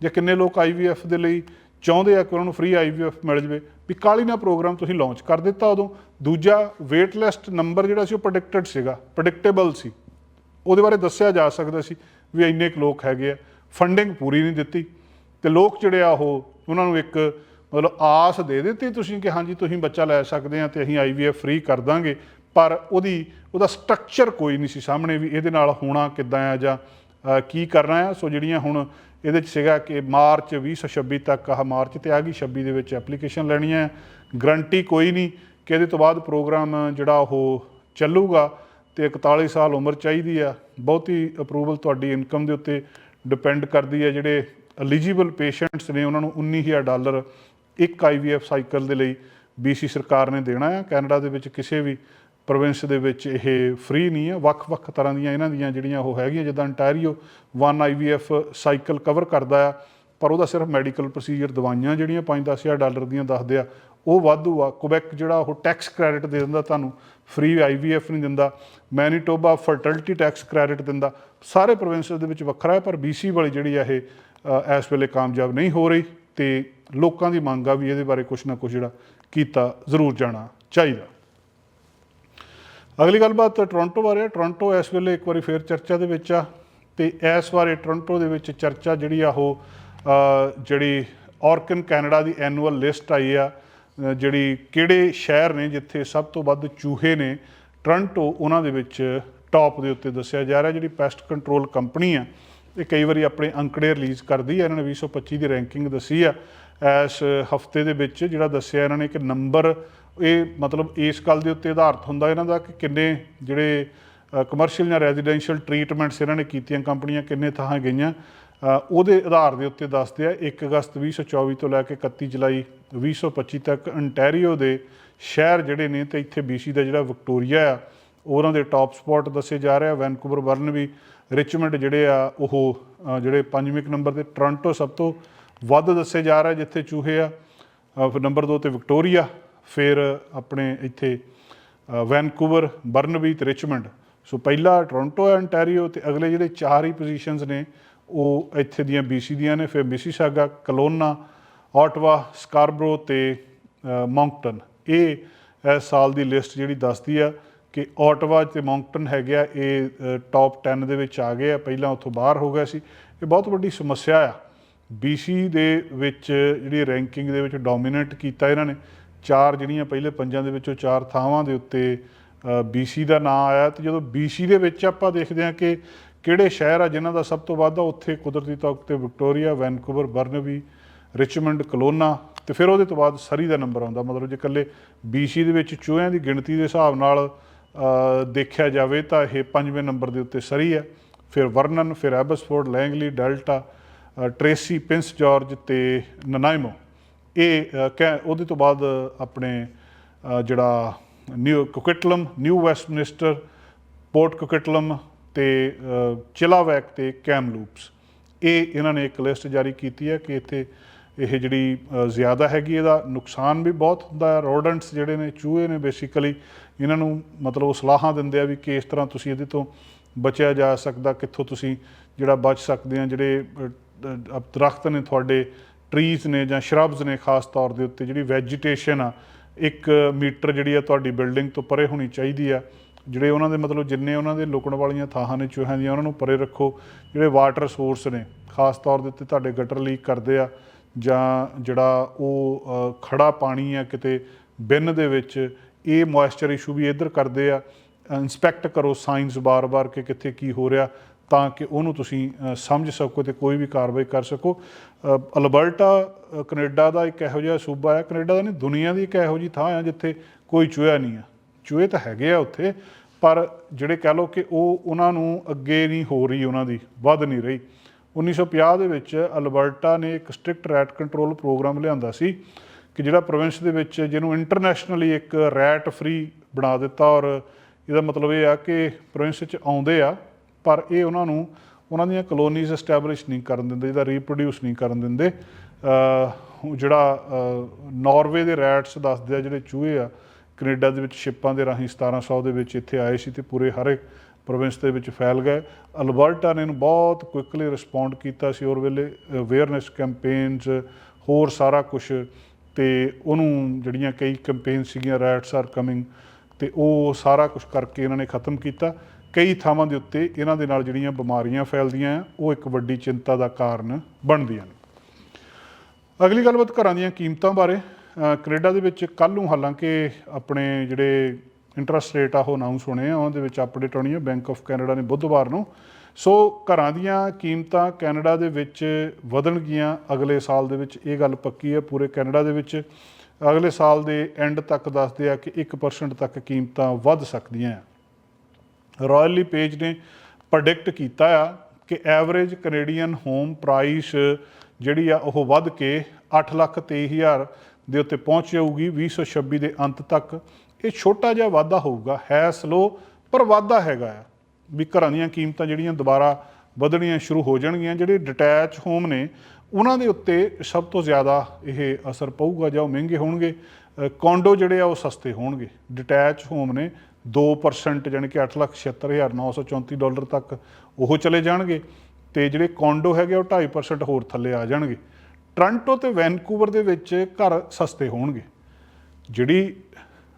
ਜਾਂ ਕਿੰਨੇ ਲੋਕ ਆਈਵੀਐਫ ਦੇ ਲਈ ਚਾਹੁੰਦੇ ਆ ਕਿ ਉਹਨਾਂ ਨੂੰ ਫ੍ਰੀ ਆਈਵੀਐਫ ਮਿਲ ਜਵੇ, ਵੀ ਕਾਲੀ ਨਾ ਪ੍ਰੋਗਰਾਮ ਤੁਸੀਂ ਲਾਂਚ ਕਰ ਦਿੱਤਾ ਉਦੋਂ। ਦੂਜਾ ਵੇਟ ਲਿਸਟ ਨੰਬਰ ਜਿਹੜਾ ਸੀ ਉਹ ਪ੍ਰੈਡਿਕਟਡ ਸੀਗਾ ਪ੍ਰੈਡਿਕਟੇਬਲ ਸੀ। ਉਹਦੇ ਬਾਰੇ ਦੱਸਿਆ ਜਾ ਸਕਦਾ ਸੀ ਵੀ ਇੰਨੇ ਕੁ ਲੋਕ ਹੈਗੇ ਆ। ਫੰਡਿੰਗ ਪੂਰੀ ਨਹੀਂ ਦਿੱਤੀ। ਤੇ ਲੋਕ ਜਿਹੜੇ ਆ ਉਹ, ਉਹਨਾਂ ਨੂੰ ਇੱਕ ਮਤਲਬ ਆਸ ਦੇ ਦਿੱਤੀ ਤੁਸੀਂ ਕਿ ਹਾਂਜੀ, ਤੁਸੀਂ ਬੱਚਾ ਲੈ ਸਕਦੇ ਆ ਤੇ ਅਸੀਂ ਆਈਵੀਐਫ ਫ੍ਰੀ ਕਰ ਦਾਂਗੇ। ਪਰ ਉਹਦੀ, ਉਹਦਾ ਸਟਰਕਚਰ ਕੋਈ ਨਹੀਂ ਸੀ ਸਾਹਮਣੇ ਵੀ ਇਹਦੇ ਨਾਲ ਹੋਣਾ ਕਿੱਦਾਂ ਆ ਜਾਂ ਕੀ ਕਰਨਾ ਆ ਸੋ ਜਿਹੜੀਆਂ ਹੁਣ ਇਹਦੇ ਚ ਸੀਗਾ ਕਿ ਮਾਰਚ 2026 ਤੱਕ ਆਹ ਮਾਰਚ ਤੇ ਆ ਗਈ 26 ਦੇ ਵਿੱਚ ਐਪਲੀਕੇਸ਼ਨ ਲੈਣੀ ਹੈ। ਗਰੰਟੀ ਕੋਈ ਨਹੀਂ ਕਿ ਇਹਦੇ ਤੋਂ ਬਾਅਦ ਪ੍ਰੋਗਰਾਮ ਜਿਹੜਾ ਉਹ ਚੱਲੂਗਾ ਤੇ 41 ਸਾਲ ਉਮਰ ਚਾਹੀਦੀ ਆ। ਬਹੁਤੀ ਅਪਰੂਵਲ ਤੁਹਾਡੀ ਇਨਕਮ ਦੇ ਉੱਤੇ ਡਿਪੈਂਡ ਕਰਦੀ ਹੈ। ਜਿਹੜੇ ਐਲੀਜੀਬਲ ਪੇਸ਼ੈਂਟਸ ਨੇ ਉਹਨਾਂ ਨੂੰ 19000 ਡਾਲਰ ਇੱਕ ਆਈਵੀਐਫ ਸਾਈਕਲ ਦੇ ਲਈ BC ਸਰਕਾਰ ਨੇ ਦੇਣਾ ਹੈ। ਕੈਨੇਡਾ ਦੇ ਵਿੱਚ ਕਿਸੇ ਵੀ ਪ੍ਰੋਵਿੰਸ ਦੇ ਵਿੱਚ ਇਹ ਫ੍ਰੀ ਨਹੀਂ ਹੈ। ਵੱਖ-ਵੱਖ ਤਰ੍ਹਾਂ ਦੀਆਂ ਇਹਨਾਂ ਦੀਆਂ ਜਿਹੜੀਆਂ ਉਹ ਹੈਗੀਆਂ, ਜਿੱਦਾਂ ਅੰਟਾਰੀਓ 1 ਆਈਵੀਐਫ ਸਾਈਕਲ ਕਵਰ ਕਰਦਾ ਆ, ਪਰ ਉਹਦਾ ਸਿਰਫ ਮੈਡੀਕਲ ਪ੍ਰੋਸੀਜਰ ਦਵਾਈਆਂ ਜਿਹੜੀਆਂ 5-10000 ਡਾਲਰ ਦੀਆਂ ਦੱਸਦੇ ਆ, ਉਹ ਵਾਧੂ ਆ। ਕੁਬੈਕ ਜਿਹੜਾ ਉਹ ਟੈਕਸ ਕ੍ਰੈਡਿਟ ਦੇ ਦਿੰਦਾ ਤੁਹਾਨੂੰ ਫ੍ਰੀ ਆਈਵੀਐਫ ਨਹੀਂ ਦਿੰਦਾ ਮੈਨੀਟੋਬਾ ਫਰਟੀਲਿਟੀ ਟੈਕਸ ਕ੍ਰੈਡਿਟ ਦਿੰਦਾ। ਸਾਰੇ ਪ੍ਰੋਵਿੰਸਸ ਦੇ ਵਿੱਚ ਵੱਖਰਾ ਹੈ, ਪਰ BC ਵਾਲੀ ਜਿਹੜੀ ਆ ਇਹ ਇਸ ਵੇਲੇ ਕਾਮਯਾਬ ਨਹੀਂ ਹੋ ਰਹੀ ਤੇ ਲੋਕਾਂ ਦੀ ਮੰਗ ਆ ਵੀ ਇਹਦੇ ਬਾਰੇ ਕੁਝ ਨਾ ਕੁਝ ਜਿਹੜਾ ਕੀਤਾ ਜ਼ਰੂਰ ਜਾਣਾ ਚਾਹੀਦਾ। ਅਗਲੀ ਗੱਲਬਾਤ ਟੋਰਾਂਟੋ ਬਾਰੇ ਹੈ ਟੋਰਾਂਟੋ ਇਸ ਵੇਲੇ ਇੱਕ ਵਾਰੀ ਫੇਰ ਚਰਚਾ ਦੇ ਵਿੱਚ ਆ ਤੇ ਇਸ ਵਾਰੇ ਟੋਰਾਂਟੋ ਦੇ ਵਿੱਚ ਚਰਚਾ ਜਿਹੜੀ ਆ ਉਹ ਜਿਹੜੀ ਔਰਕਨ ਕੈਨੇਡਾ ਦੀ ਐਨੂਅਲ ਲਿਸਟ ਆਈ ਆ ਜਿਹੜੀ ਕਿਹੜੇ ਸ਼ਹਿਰ ਨੇ ਜਿੱਥੇ ਸਭ ਤੋਂ ਵੱਧ ਚੂਹੇ ਨੇ, ਟੋਰਾਂਟੋ ਉਹਨਾਂ ਦੇ ਵਿੱਚ ਟੌਪ ਦੇ ਉੱਤੇ ਦੱਸਿਆ ਜਾ ਰਿਹਾ, ਜਿਹੜੀ ਪੈਸਟ ਕੰਟਰੋਲ ਕੰਪਨੀ ਆ, ਇਹ ਕਈ ਵਾਰੀ ਆਪਣੇ ਅੰਕੜੇ ਰਿਲੀਜ਼ ਕਰਦੀ ਹੈ ਇਹਨਾਂ ਨੇ 2025 ਦੀ ਰੈਂਕਿੰਗ ਦੱਸੀ ਆ। ਇਸ ਹਫ਼ਤੇ ਦੇ ਵਿੱਚ ਜਿਹੜਾ ਦੱਸਿਆ ਇਹਨਾਂ ਨੇ ਕਿ ਨੰਬਰ, ਇਹ ਮਤਲਬ ਇਸ ਗੱਲ ਦੇ ਉੱਤੇ ਆਧਾਰਿਤ ਹੁੰਦਾ ਇਹਨਾਂ ਦਾ ਕਿ ਕਿੰਨੇ ਜਿਹੜੇ ਕਮਰਸ਼ੀਅਲ ਜਾਂ ਰੈਜ਼ੀਡੈਂਸ਼ੀਅਲ ਟ੍ਰੀਟਮੈਂਟਸ ਇਹਨਾਂ ਨੇ ਕੀਤੀਆਂ, ਕੰਪਨੀਆਂ ਕਿੰਨੇ ਥਾਂ ਗਈਆਂ। ਉਹਦੇ ਆਧਾਰ ਦੇ ਉੱਤੇ ਦੱਸਦੇ ਆ 1 ਅਗਸਤ 2024 ਤੋਂ ਲੈ ਕੇ 31 ਜੁਲਾਈ 2025 ਤੱਕ ਅੰਟੈਰੀਓ ਦੇ ਸ਼ਹਿਰ ਜਿਹੜੇ ਨੇ ਤੇ ਇੱਥੇ BC ਦਾ ਜਿਹੜਾ ਵਿਕਟੋਰੀਆ ਆ, ਉਹਨਾਂ ਦੇ ਟੌਪ ਸਪੌਟ ਦੱਸੇ ਜਾ ਰਿਹਾ ਵੈਨਕੂਵਰ ਵੈਨਕੂਵਰ ਬਰਨਬੀ ਰਿਚਮੰਡ ਜਿਹੜੇ ਆ, ਉਹ ਜਿਹੜੇ ਪੰਜਵੇਂ ਕੁ ਨੰਬਰ ਤੇ ਟੋਰਾਂਟੋ ਸਭ ਤੋਂ ਵੱਧ ਦੱਸੇ ਜਾ ਰਿਹਾ ਜਿੱਥੇ ਚੂਹੇ ਆ ਫਿਰ ਨੰਬਰ 2 ਤੇ ਵਿਕਟੋਰੀਆ ਫਿਰ ਆਪਣੇ ਇੱਥੇ ਵੈਨਕੂਵਰ ਬਰਨਬੀ ਤੇ ਰਿਚਮੰਡ। ਸੋ ਪਹਿਲਾ ਟੋਰਾਂਟੋ ਹੈ ਅੰਟੈਰੀਓ ਤੇ ਅਗਲੇ ਜਿਹੜੇ ਚਾਰ ਹੀ ਪੋਜੀਸ਼ਨਸ ਨੇ ਉਹ ਇੱਥੇ ਦੀਆਂ BC ਦੀਆਂ ਨੇ ਫਿਰ ਮਿਸੀਸਾਗਾ ਕਲੋਨਾ ਆਟਵਾ ਸਕਾਰਬਰੋ ਤੇ ਅ, ਮੌਂਕਟਨ ਇਹ ਇਸ ਸਾਲ ਦੀ ਲਿਸਟ ਜਿਹੜੀ ਦੱਸਦੀ ਆ ਕਿ ਆਟਵਾ ਤੇ ਮੌਂਕਟਨ ਹੈਗੇ ਆ ਇਹ ਟੌਪ 10 ਦੇ ਵਿੱਚ ਆ ਗਏ ਆ ਪਹਿਲਾਂ ਉੱਥੋਂ ਬਾਹਰ ਹੋ ਗਿਆ ਸੀ। ਇਹ ਬਹੁਤ ਵੱਡੀ ਸਮੱਸਿਆ ਆ। BC ਦੇ ਵਿੱਚ ਜਿਹੜੀ ਰੈਂਕਿੰਗ ਦੇ ਵਿੱਚ ਡੋਮੀਨੇਟ ਕੀਤਾ ਇਹਨਾਂ ਨੇ, ਚਾਰ ਜਿਹੜੀਆਂ ਪਹਿਲੇ ਪੰਜਾਂ ਦੇ ਵਿੱਚੋਂ ਚਾਰ ਥਾਵਾਂ ਦੇ ਉੱਤੇ BC ਦਾ ਨਾਂ ਆਇਆ ਤੇ ਜਦੋਂ BC ਦੇ ਵਿੱਚ ਆਪਾਂ ਦੇਖਦੇ ਹਾਂ ਕਿ ਕਿਹੜੇ ਸ਼ਹਿਰ ਆ ਜਿਨ੍ਹਾਂ ਦਾ ਸਭ ਤੋਂ ਵੱਧ ਆ, ਉੱਥੇ ਕੁਦਰਤੀ ਤੌਰ ਤੇ Victoria, Vancouver, Burnaby, Richmond, Kelowna ਤੇ ਫਿਰ ਉਹਦੇ ਤੋਂ ਬਾਅਦ ਸਰੀ ਦਾ ਨੰਬਰ ਆਉਂਦਾ। ਮਤਲਬ ਜੇ ਇਕੱਲੇ BC ਦੇ ਵਿੱਚ ਚੂਹਿਆਂ ਦੀ ਗਿਣਤੀ ਦੇ ਹਿਸਾਬ ਨਾਲ ਦੇਖਿਆ ਜਾਵੇ ਤਾਂ ਇਹ ਪੰਜਵੇਂ ਨੰਬਰ ਦੇ ਉੱਤੇ ਸਰੀ ਆ। ਫਿਰ ਵਰਨਨ, ਫਿਰ Abbotsford, Langley, Delta Tracy Prince George ਤੇ ਨਨਾਇਮੋ। ਇਹ ਅ, ਉਹਦੇ ਤੋਂ ਬਾਅਦ ਆਪਣੇ ਜਿਹੜਾ New Coquitlam New Westminster Port Coquitlam ਤੇ ਚਿਲਾਵੈਕ ਤੇ ਕੈਮਲੂਪਸ। ਇਹ ਇਹਨਾਂ ਨੇ ਇੱਕ ਲਿਸਟ ਜਾਰੀ ਕੀਤੀ ਹੈ ਕਿ ਇੱਥੇ ਇਹ ਜਿਹੜੀ ਜ਼ਿਆਦਾ ਹੈਗੀ ਇਹਦਾ ਨੁਕਸਾਨ ਵੀ ਬਹੁਤ ਹੁੰਦਾ ਹੈ। ਰੋਡੈਂਟਸ ਜਿਹੜੇ ਨੇ ਚੂਹੇ ਨੇ ਬੇਸਿਕਲੀ ਇਹਨਾਂ ਨੂੰ ਮਤਲਬ ਉਹ ਸਲਾਹਾਂ ਦਿੰਦੇ ਆ ਵੀ ਕਿ ਇਸ ਤਰ੍ਹਾਂ ਤੁਸੀਂ ਇਹਦੇ ਤੋਂ ਬਚਿਆ ਜਾ ਸਕਦਾ ਕਿੱਥੋਂ ਤੁਸੀਂ ਜਿਹੜਾ ਬਚ ਸਕਦੇ ਆ ਜਿਹੜੇ ਦਰਖਤ ਨੇ ਤੁਹਾਡੇ ਟਰੀਜ਼ ਨੇ ਜਾਂ ਸ਼ਰਬਸ ਨੇ ਖਾਸ ਤੌਰ ਦੇ ਉੱਤੇ ਜਿਹੜੀ ਵੈਜੀਟੇਸ਼ਨ ਆ ਇੱਕ ਮੀਟਰ ਜਿਹੜੀ ਆ ਤੁਹਾਡੀ ਬਿਲਡਿੰਗ ਤੋਂ ਪਰੇ ਹੋਣੀ ਚਾਹੀਦੀ ਆ। ਜਿਹੜੇ ਉਹਨਾਂ ਦੇ ਮਤਲਬ ਜਿੰਨੇ ਉਹਨਾਂ ਦੇ ਲੁਕਣ ਵਾਲੀਆਂ ਥਾਹਾਂ ਨੇ ਚੂਹਿਆਂ ਦੀਆਂ ਉਹਨਾਂ ਨੂੰ ਪਰੇ ਰੱਖੋ। ਜਿਹੜੇ ਵਾਟਰ ਸੋਰਸ ਨੇ ਖਾਸ ਤੌਰ ਦੇ ਉੱਤੇ ਤੁਹਾਡੇ ਗਟਰ ਲੀਕ ਕਰਦੇ ਆ ਜਾਂ ਜਿਹੜਾ ਉਹ ਅ, ਖੜਾ ਪਾਣੀ ਆ ਕਿਤੇ ਬਿਨ ਦੇ ਵਿੱਚ ਇਹ ਮੋਇਸਚਰ ਇਸ਼ੂ ਵੀ ਇੱਧਰ ਕਰਦੇ ਆ। ਇਨਸਪੈਕਟ ਕਰੋ ਸਾਇੰਸ ਬਾਰ-ਬਾਰ ਕਿ ਕਿੱਥੇ ਕੀ ਹੋ ਰਿਹਾ। ਤਾਂ ਕਿ ਉਹਨੂੰ ਤੁਸੀਂ ਸਮਝ ਸਕੋ ਤੇ ਕੋਈ ਵੀ ਕਾਰਵਾਈ ਕਰ ਸਕੋ। ਅਲਬਰਟਾ ਅ, ਕੈਨੇਡਾ ਦਾ ਇੱਕ ਇਹੋ ਜਿਹਾ ਸੂਬਾ ਹੈ ਕੈਨੇਡਾ ਦਾ ਨਹੀਂ ਦੁਨੀਆ ਦੀ ਇੱਕ ਇਹੋ ਜਿਹੀ ਥਾਂ ਆ ਜਿੱਥੇ ਕੋਈ ਚੂਹਾ ਨਹੀਂ ਆ। ਚੂਹੇ ਤਾਂ ਹੈਗੇ ਆ ਉੱਥੇ ਪਰ ਜਿਹੜੇ ਕਹਿ ਲਓ ਕਿ ਉਹ ਉਹਨਾਂ ਨੂੰ ਅੱਗੇ ਨਹੀਂ ਹੋ ਰਹੀ ਉਹਨਾਂ ਦੀ ਵੱਧ ਨਹੀਂ ਰਹੀ। 1950 ਦੇ ਵਿੱਚ ਅਲਬਰਟਾ ਨੇ ਇੱਕ ਸਟ੍ਰਿਕਟ ਰੈਟ ਕੰਟਰੋਲ ਪ੍ਰੋਗਰਾਮ ਲਿਆਂਦਾ ਸੀ ਕਿ ਜਿਹੜਾ ਪ੍ਰੋਵਿੰਸ ਦੇ ਵਿੱਚ ਜਿਹਨੂੰ ਇੰਟਰਨੈਸ਼ਨਲੀ ਇੱਕ ਰੈਟ ਫ੍ਰੀ ਬਣਾ ਦਿੱਤਾ ਔਰ ਇਹਦਾ ਮਤਲਬ ਇਹ ਆ ਕਿ ਪ੍ਰੋਵਿੰਸ ਵਿੱਚ ਆਉਂਦੇ ਆ। ਪਰ ਇਹ ਉਹਨਾਂ ਨੂੰ, ਉਹਨਾਂ ਦੀਆਂ ਕਲੋਨੀਜ਼ ਐਸਟੈਬਲਿਸ਼ ਨਹੀਂ ਕਰਨ ਦਿੰਦੇ, ਜਿਹਦਾ ਰੀਪਰੋਡਿਊਸ ਨਹੀਂ ਕਰਨ ਦਿੰਦੇ। ਜਿਹੜਾ, ਅਹ ਨਾਰਵੇ ਦੇ ਰੈਟਸ ਦੱਸਦੇ ਆ, ਜਿਹੜੇ ਚੂਹੇ ਆ, ਕੈਨੇਡਾ ਦੇ ਵਿੱਚ ਸ਼ਿਪਾਂ ਦੇ ਰਾਹੀਂ 1700 ਦੇ ਵਿੱਚ ਇੱਥੇ ਆਏ ਸੀ ਤੇ ਪੂਰੇ ਹਰ ਇੱਕ ਪ੍ਰੋਵਿੰਸ ਦੇ ਵਿੱਚ ਫੈਲ ਗਏ। ਅਲਬਰਟਾ ਨੇ ਇਹਨੂੰ ਬਹੁਤ ਕੁਇਕਲੀ ਰਿਸਪੌਂਡ ਕੀਤਾ ਸੀ ਔਰ ਵੇਲੇ ਅਵੇਅਰਨੈਸ ਕੈਂਪੇਨਸ ਹੋਰ ਸਾਰਾ ਕੁਝ ਤੇ ਉਹਨੂੰ ਜਿਹੜੀਆਂ ਕਈ ਕੈਂਪੇਨ ਸੀਗੀਆਂ ਰੈਟਸ ਆਰ ਕਮਿੰਗ ਤੇ ਉਹ ਸਾਰਾ ਕੁਝ ਕਰਕੇ ਇਹਨਾਂ ਨੇ ਖਤਮ ਕੀਤਾ। ਕਈ ਥਾਵਾਂ ਦੇ ਉੱਤੇ ਇਹਨਾਂ ਦੇ ਨਾਲ ਜਿਹੜੀਆਂ ਬਿਮਾਰੀਆਂ ਫੈਲਦੀਆਂ ਆ, ਉਹ ਇੱਕ ਵੱਡੀ ਚਿੰਤਾ ਦਾ ਕਾਰਨ ਬਣਦੀਆਂ ਨੇ। ਅਗਲੀ ਗੱਲਬਾਤ ਘਰਾਂ ਦੀਆਂ ਕੀਮਤਾਂ ਬਾਰੇ। ਕੈਨੇਡਾ ਦੇ ਵਿੱਚ ਕੱਲ੍ਹ ਨੂੰ ਹਾਲਾਂਕਿ ਆਪਣੇ ਜਿਹੜੇ ਇੰਟਰਸਟ ਰੇਟ ਆ, ਉਹ ਅਨਾਉਂਸ ਹੋਣੇ ਆ, ਉਹਦੇ ਵਿੱਚ ਅਪਡੇਟ ਆਉਣੀ ਹੈ ਬੈਂਕ ਆਫ ਕੈਨੇਡਾ ਨੇ ਬੁੱਧਵਾਰ ਨੂੰ। ਸੋ ਘਰਾਂ ਦੀਆਂ ਕੀਮਤਾਂ ਕੈਨੇਡਾ ਦੇ ਵਿੱਚ ਵਧਣਗੀਆਂ ਅਗਲੇ ਸਾਲ ਦੇ ਵਿੱਚ। ਇਹ ਗੱਲ ਪੱਕੀ ਹੈ ਪੂਰੇ ਕੈਨੇਡਾ ਦੇ ਵਿੱਚ ਅਗਲੇ ਸਾਲ ਦੇ ਐਂਡ ਤੱਕ ਦੱਸਦੇ ਆ ਕਿ 1% ਤੱਕ ਕੀਮਤਾਂ ਵੱਧ ਸਕਦੀਆਂ ਆ। ਰਾਇਲੀ ਪੇਜ ਨੇ ਪ੍ਰੈਡਿਕਟ ਕੀਤਾ ਆ ਕਿ ਐਵਰੇਜ ਕੈਨੇਡੀਅਨ ਹੋਮ ਪ੍ਰਾਈਸ ਜਿਹੜੀ ਆ ਉਹ ਵੱਧ ਕੇ 8 ਲੱਖ 23 ਹਜ਼ਾਰ ਦੇ ਉੱਤੇ ਪਹੁੰਚ ਜਾਊਗੀ 2026 ਦੇ ਅੰਤ ਤੱਕ। ਇਹ ਛੋਟਾ ਜਿਹਾ ਵਾਧਾ ਹੋਊਗਾ, ਹੈ ਸਲੋ ਪਰ ਵਾਧਾ ਹੈਗਾ ਆ। ਵੀ ਘਰਾਂ ਦੀਆਂ ਕੀਮਤਾਂ ਜਿਹੜੀਆਂ ਦੁਬਾਰਾ ਵਧਣੀਆਂ ਸ਼ੁਰੂ ਹੋ ਜਾਣਗੀਆਂ, ਜਿਹੜੇ ਡਿਟੈਚ ਹੋਮ ਨੇ, ਉਹਨਾਂ ਦੇ ਉੱਤੇ ਸਭ ਤੋਂ ਜ਼ਿਆਦਾ ਇਹ ਅਸਰ ਪਊਗਾ ਜਾਂ ਉਹ ਮਹਿੰਗੇ ਹੋਣਗੇ। ਕੌਂਡੋ ਜਿਹੜੇ ਆ ਉਹ ਸਸਤੇ ਹੋਣਗੇ। ਡਿਟੈਚ ਹੋਮ ਨੇ 2% ਜਾਣੀ ਕਿ 876934 ਡਾਲਰ ਤੱਕ ਉਹ ਚਲੇ ਜਾਣਗੇ ਤੇ ਜਿਹੜੇ ਕੌਂਡੋ ਹੈਗੇ ਉਹ 2.5% ਹੋਰ ਥੱਲੇ ਆ ਜਾਣਗੇ। ਟ੍ਰਾਂਟੋ ਤੇ ਵੈਨਕੂਵਰ ਦੇ ਵਿੱਚ ਘਰ ਸਸਤੇ ਹੋਣਗੇ। ਜਿਹੜੀ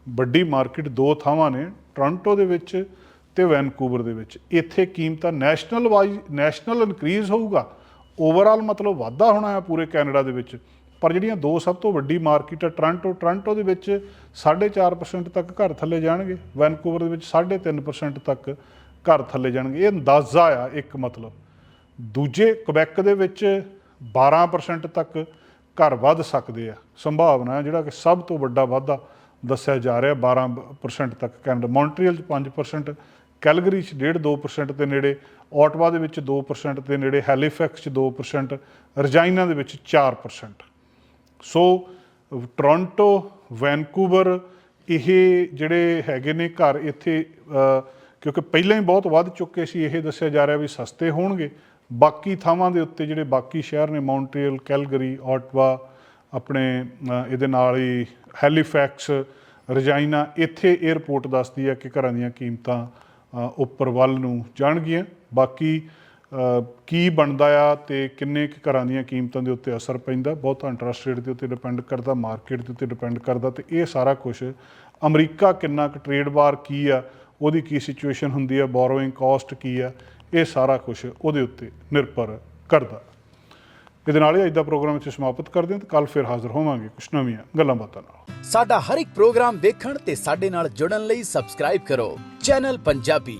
ਵੱਡੀ ਮਾਰਕੀਟ ਦੋ ਥਾਵਾਂ ਨੇ, ਟੋਰਾਂਟੋ ਦੇ ਵਿੱਚ ਤੇ ਵੈਨਕੂਵਰ ਦੇ ਵਿੱਚ। ਇੱਥੇ ਕੀਮਤਾਂ ਨੈਸ਼ਨਲ ਵਾਈਜ਼, ਨੈਸ਼ਨਲ ਇਨਕਰੀਜ਼ ਹੋਊਗਾ। ਓਵਰਆਲ ਮਤਲਬ ਵਾਧਾ ਹੋਣਾ ਹੈ ਪੂਰੇ ਕੈਨੇਡਾ ਦੇ ਵਿੱਚ। ਪਰ ਜਿਹੜੀਆਂ ਦੋ ਸਭ ਤੋਂ ਵੱਡੀ ਮਾਰਕੀਟ ਹੈ ਟੋਰਾਂਟੋ ਟੋਰਾਂਟੋ ਦੇ ਵਿੱਚ 4.5% ਤੱਕ ਘਰ ਥੱਲੇ ਜਾਣਗੇ, ਵੈਨਕੂਵਰ ਦੇ ਵਿੱਚ 3.5% ਤੱਕ ਘਰ ਥੱਲੇ ਜਾਣਗੇ। ਇਹ ਅੰਦਾਜ਼ਾ ਆ, ਇੱਕ ਮਤਲਬ। ਦੂਜੇ ਕੁਬੈਕ ਦੇ ਵਿੱਚ 12% ਤੱਕ ਘਰ ਵੱਧ ਸਕਦੇ ਆ। ਸੰਭਾਵਨਾ ਹੈ ਜਿਹੜਾ ਕਿ ਸਭ ਤੋਂ ਵੱਡਾ ਵਾਧਾ ਦੱਸਿਆ ਜਾ ਰਿਹਾ 12% ਤੱਕ ਕੈਨੇਡਾ। ਮੌਂਟਰੀਅਲ 'ਚ 5% ਕੈਲਗਰੀ 'ਚ 1.5-2% ਦੇ ਨੇੜੇ ਆਟਵਾ ਦੇ ਵਿੱਚ 2% ਦੇ ਨੇੜੇ, ਹੈਲੀਫੈਕਸ 'ਚ 2% ਰਜਾਈਨਾ ਦੇ ਵਿੱਚ 4% ਸੋ ਟੋਰਾਂਟੋ ਵੈਨਕੂਵਰ ਇਹ ਜਿਹੜੇ ਹੈਗੇ ਨੇ ਘਰ ਇੱਥੇ ਕਿਉਂਕਿ ਪਹਿਲਾਂ ਹੀ ਬਹੁਤ ਵੱਧ ਚੁੱਕੇ ਸੀ, ਇਹ ਦੱਸਿਆ ਜਾ ਰਿਹਾ ਵੀ ਸਸਤੇ ਹੋਣਗੇ। ਬਾਕੀ ਥਾਵਾਂ ਦੇ ਉੱਤੇ ਜਿਹੜੇ ਬਾਕੀ ਸ਼ਹਿਰ ਨੇ ਮੌਂਟਰੀਅਲ ਕੈਲਗਰੀ ਆਟਵਾ ਆਪਣੇ ਇਹਦੇ ਨਾਲ ਹੀ ਹੈਲੀਫੈਕਸ ਰਜਾਈਨਾ ਇੱਥੇ 에ਅਰਪੋਰਟ ਦੱਸਦੀ ਹੈ ਕਿ ਘਰਾਂ ਦੀਆਂ ਕੀਮਤਾਂ ਉੱਪਰ ਵੱਲ ਨੂੰ ਜਾਣਗੀਆਂ। ਬਾਕੀ ਕੀ ਬਣਦਾ ਆ ਤੇ ਕਿੰਨੇ ਕੁ ਘਰਾਂ ਦੀਆਂ ਕੀਮਤਾਂ ਦੇ ਉੱਤੇ ਅਸਰ ਪੈਂਦਾ? ਬਹੁਤਾ ਇੰਟਰਸਟ ਰੇਟ ਦੇ ਉੱਤੇ ਡਿਪੈਂਡ ਕਰਦਾ ਮਾਰਕੀਟ ਦੇ ਉੱਤੇ ਡਿਪੈਂਡ ਕਰਦਾ ਤੇ ਇਹ ਸਾਰਾ ਕੁਝ ਅਮਰੀਕਾ ਕਿੰਨਾ ਕੁ ਟ੍ਰੇਡ ਵਾਰ ਕੀ ਆ, ਉਹਦੀ ਕੀ ਸਿਚੁਏਸ਼ਨ ਹੁੰਦੀ ਆ ਬੋਰੋਇੰਗ ਕਾਸਟ ਕੀ ਆ, ਇਹ ਸਾਰਾ ਕੁਝ ਉਹਦੇ ਉੱਤੇ ਨਿਰਭਰ ਕਰਦਾ। ਇਹਦੇ ਨਾਲ ਹੀ ਅੱਜ ਦਾ ਪ੍ਰੋਗਰਾਮ ਇੱਥੇ ਸਮਾਪਤ ਕਰਦੇ ਹਾਂ ਤੇ ਕੱਲ ਫਿਰ ਹਾਜ਼ਰ ਹੋਵਾਂਗੇ ਕੁਝ ਨਵੀਆਂ ਗੱਲਾਂ ਬਾਤਾਂ ਨਾਲ। ਸਾਡਾ ਹਰ ਇੱਕ ਪ੍ਰੋਗਰਾਮ ਦੇਖਣ ਤੇ ਸਾਡੇ ਨਾਲ ਜੁੜਨ ਲਈ ਸਬਸਕ੍ਰਾਈਬ ਕਰੋ। ਚੈਨਲ ਪੰਜਾਬੀ